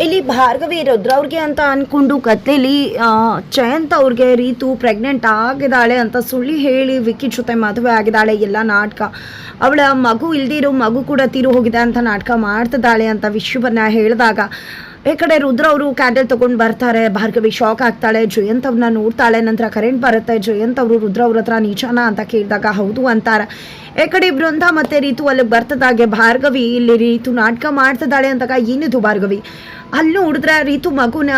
ಇಲ್ಲಿ ಭಾರ್ಗವಿ ರುದ್ರವ್ರಿಗೆ ಅಂತ ಅನ್ಕೊಂಡು ಕತ್ಲೇಲಿ ಆ, ಜಯಂತ್ ಅವ್ರಿಗೆ ರೀತು ಪ್ರೆಗ್ನೆಂಟ್ ಆಗಿದ್ದಾಳೆ ಅಂತ ಸುಳ್ಳಿ ಹೇಳಿ ವಿಕ್ಕಿ ಜೊತೆ ಮದುವೆ ಆಗಿದ್ದಾಳೆ ಎಲ್ಲ ನಾಟಕ. ಅವಳ ಮಗು ಇಲ್ದಿರೋ ಮಗು ಕೂಡ ತೀರು ಹೋಗಿದೆ ಅಂತ ನಾಟಕ ಮಾಡ್ತಿದ್ದಾಳೆ ಅಂತ ವಿಶ್ವವನ್ನು ಹೇಳಿದಾಗ ಈ ಕಡೆ ರುದ್ರ ಅವರು ಕ್ಯಾಂಡಲ್ ತೊಗೊಂಡು ಬರ್ತಾರೆ ಭಾರ್ಗವಿ ಶಾಕ್ ಆಗ್ತಾಳೆ ಜಯಂತ್ ಅವ್ರನ್ನ ನೋಡ್ತಾಳೆ ನಂತರ ಕರೆಂಟ್ ಬರುತ್ತೆ ಜಯಂತ್ ಅವರು ರುದ್ರ ಅವ್ರ ಹತ್ರ ನಿಜಾನ ಅಂತ ಕೇಳಿದಾಗ ಹೌದು ಅಂತಾರೆ. ಈ ಕಡೆ ಬೃಂದ ಮತ್ತೆ ರೀತು ಅಲ್ಲಿಗೆ ಬರ್ತದಾಗೆ ಭಾರ್ಗವಿ ಇಲ್ಲಿ ರೀತು ನಾಟಕ ಮಾಡ್ತದಾಳೆ ಅಂದಾಗ ಏನಿದು ಭಾರ್ಗವಿ. ಅಲ್ಲಿ ನೋಡಿದ್ರೆ ರೀತು ಮಗುನ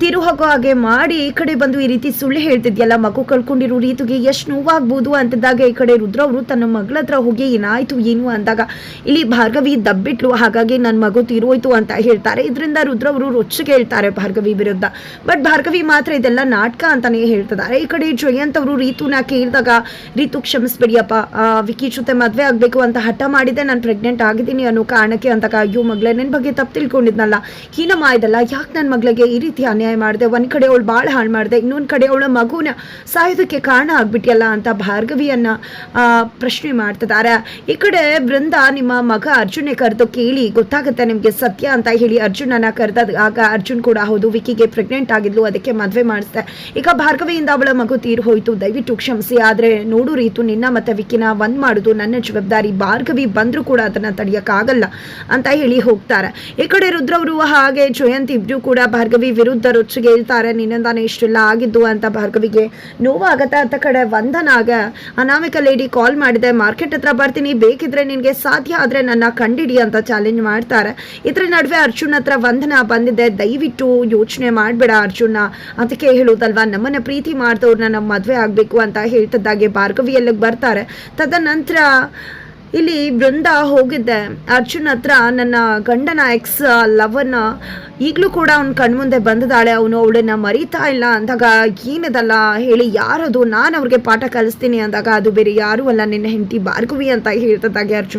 ತಿರು ಹೋಗೋ ಹಾಗೆ ಮಾಡಿ ಈ ಕಡೆ ಬಂದು ಈ ರೀತಿ ಸುಳ್ಳು ಹೇಳ್ತಿದ್ಯಲ್ಲ ಮಗು ಕಳ್ಕೊಂಡಿರೋ ರೀತುಗೆ ಎಷ್ಟು ನೋವಾಗ್ಬೋದು ಅಂತಿದ್ದಾಗ ಈ ಕಡೆ ರುದ್ರ ಅವರು ತನ್ನ ಮಗಳ ಹತ್ರ ಹೋಗಿ ಏನಾಯ್ತು ಏನು ಅಂದಾಗ ಇಲ್ಲಿ ಭಾರ್ಗವಿ ದಬ್ಬಿಟ್ಲು ಹಾಗಾಗಿ ನನ್ನ ಮಗು ತೀರೋಯ್ತು ಅಂತ ಹೇಳ್ತಾರೆ. ಇದರಿಂದ ರುದ್ರ ಅವರು ರೊಚ್ಚಿಗೆ ಹೇಳ್ತಾರೆ ಭಾರ್ಗವಿ ವಿರುದ್ಧ. ಬಟ್ ಭಾರ್ಗವಿ ಮಾತ್ರ ಇದೆಲ್ಲ ನಾಟಕ ಅಂತಾನೆ ಹೇಳ್ತಿದ್ದಾರೆ. ಈ ಕಡೆ ಜಯಂತ್ ಅವರು ರೀತುನ ಕೇಳಿದಾಗ ರೀತು ಕ್ಷಮಿಸ್ಬಿಡಿಯಪ್ಪ ಆ, ಜೊತೆ ಮದುವೆ ಆಗಬೇಕು ಅಂತ ಹಠ ಮಾಡಿದೆ. ನಾನು ಪ್ರೆಗ್ನೆಂಟ್ ಆಗಿದ್ದೀನಿ ಅನ್ನೋ ಕಾರಣಕ್ಕೆ ಅಂತ ಅಯ್ಯೋ ಮಗಳೇ ನಿನ್ ಬಗ್ಗೆ ತಪ್ಪು ತಿಳ್ಕೊಂಡಿದ್ನಲ್ಲ. ಹೀನಮ್ಮ ಇದಲ್ಲ ಯಾಕೆ ನನ್ನ ಮಗಳಿಗೆ ಈ ರೀತಿ ಅನ್ಯಾಯ ಮಾಡಿದೆ? ಒಂದು ಕಡೆ ಅವಳು ಭಾಳ ಹಾಳು ಮಾಡಿದೆ, ಇನ್ನೊಂದು ಕಡೆ ಅವಳ ಮಗುನ ಸಾಯೋದಕ್ಕೆ ಕಾರಣ ಆಗ್ಬಿಟ್ಟಿಯಲ್ಲ ಅಂತ ಭಾರ್ಗವಿಯನ್ನ ಪ್ರಶ್ನೆ ಮಾಡ್ತಿದ್ದಾರೆ ಈ ಕಡೆ ಬೃಂದ ನಿಮ್ಮ ಮಗ ಅರ್ಜುನೇ ಕರೆದು ಕೇಳಿ, ಗೊತ್ತಾಗುತ್ತೆ ನಿಮಗೆ ಸತ್ಯ ಅಂತ ಹೇಳಿ ಅರ್ಜುನನ ಕರೆದ ಆಗ ಅರ್ಜುನ್ ಕೂಡ ಹೌದು, ವಿಕಿಗೆ ಪ್ರೆಗ್ನೆಂಟ್ ಆಗಿದ್ಲು, ಅದಕ್ಕೆ ಮದುವೆ ಮಾಡಿಸ್ದೆ. ಈಗ ಭಾರ್ಗವಿಯಿಂದ ಅವಳ ಮಗು ತೀರು ಹೋಯ್ತು, ದಯವಿಟ್ಟು ಕ್ಷಮಿಸಿ. ಆದರೆ ನೋಡು ರೀತು, ನಿನ್ನ ಮತ್ತೆ ವಿಕಿನ ಒಂದ್ ಮಾಡುದು ನನ್ನ ಜವಾಬ್ದಾರಿ ಭಾರ್ಗವಿ ಬಂದರೂ ಕೂಡ ಅದನ್ನ ತಡೆಯೋಕ್ಕಾಗಲ್ಲ ಅಂತ ಹೇಳಿ ಹೋಗ್ತಾರೆ. ಈ ಕಡೆ ರುದ್ರವರು ಹಾಗೆ ಜಯಂತಿ ಇಬ್ರು ಕೂಡ ಭಾರ್ಗವಿ ವಿರುದ್ಧ ರೊಚ್ಚಿಗೆ ಹೇಳ್ತಾರೆ, ನಿನ್ನಂದಾನೆ ಇಷ್ಟೆಲ್ಲ ಆಗಿದ್ದು ಅಂತ ಭಾರ್ಗವಿಗೆ ನೋವಾಗತ್ತೆ. ಅಂತ ಕಡೆ ವಂದನಾಗ ಅನಾಮಿಕ ಲೇಡಿ ಕಾಲ್ ಮಾಡಿದೆ, ಮಾರ್ಕೆಟ್ ಹತ್ರ ಬರ್ತೀನಿ, ಬೇಕಿದ್ರೆ ನಿನಗೆ ಸಾಧ್ಯ ಆದರೆ ನನ್ನ ಕಂಡಿಡಿ ಅಂತ ಚಾಲೆಂಜ್ ಮಾಡ್ತಾರೆ. ಇದ್ರ ನಡುವೆ ಅರ್ಜುನ್ ಹತ್ರ ವಂದನ ಬಂದಿದೆ. ದಯವಿಟ್ಟು ಯೋಚನೆ ಮಾಡಬೇಡ ಅರ್ಜುನ ಅದಕ್ಕೆ ಹೇಳೋದಲ್ವಾ ನಮ್ಮನ್ನ ಪ್ರೀತಿ ಮಾಡಿದವ್ರನ್ನ ನಮ್ಮ ಮದುವೆ ಆಗಬೇಕು ಅಂತ ಹೇಳ್ತಿದ್ದಾಗೆ ಭಾರ್ಗವಿ ಎಲ್ಲಿಗೆ ಬರ್ತಾರೆ. ತದನಂತರ ಇಲ್ಲಿ ಬೃಂದ ಹೋಗಿದ್ದೆ. ಅರ್ಜುನ್ ಹತ್ರ ನನ್ನ ಗಂಡನ ಎಕ್ಸ್ ಲವನ್ನ ಈಗಲೂ ಕೂಡ ಅವ್ನ ಕಣ್ಮುಂದೆ ಬಂದಿದ್ದಾಳೆ. ಅವನು ಅವಳನ್ನ ಮರೀತಾ ಇಲ್ಲ ಅಂದಾಗ ಏನದಲ್ಲ ಹೇಳಿ, ಯಾರದು? ನಾನು ಅವ್ರಿಗೆ ಪಾಠ ಕಲಿಸ್ತೀನಿ ಅಂದಾಗ ಅದು ಬೇರೆ ಯಾರೂ ಅಲ್ಲ, ನಿನ್ನ ಹೆಂಡತಿ ಭಾರ್ಗವಿ ಅಂತ ಹೇಳ್ತಿದ್ದಾಗೆ ಅರ್ಜುನ್.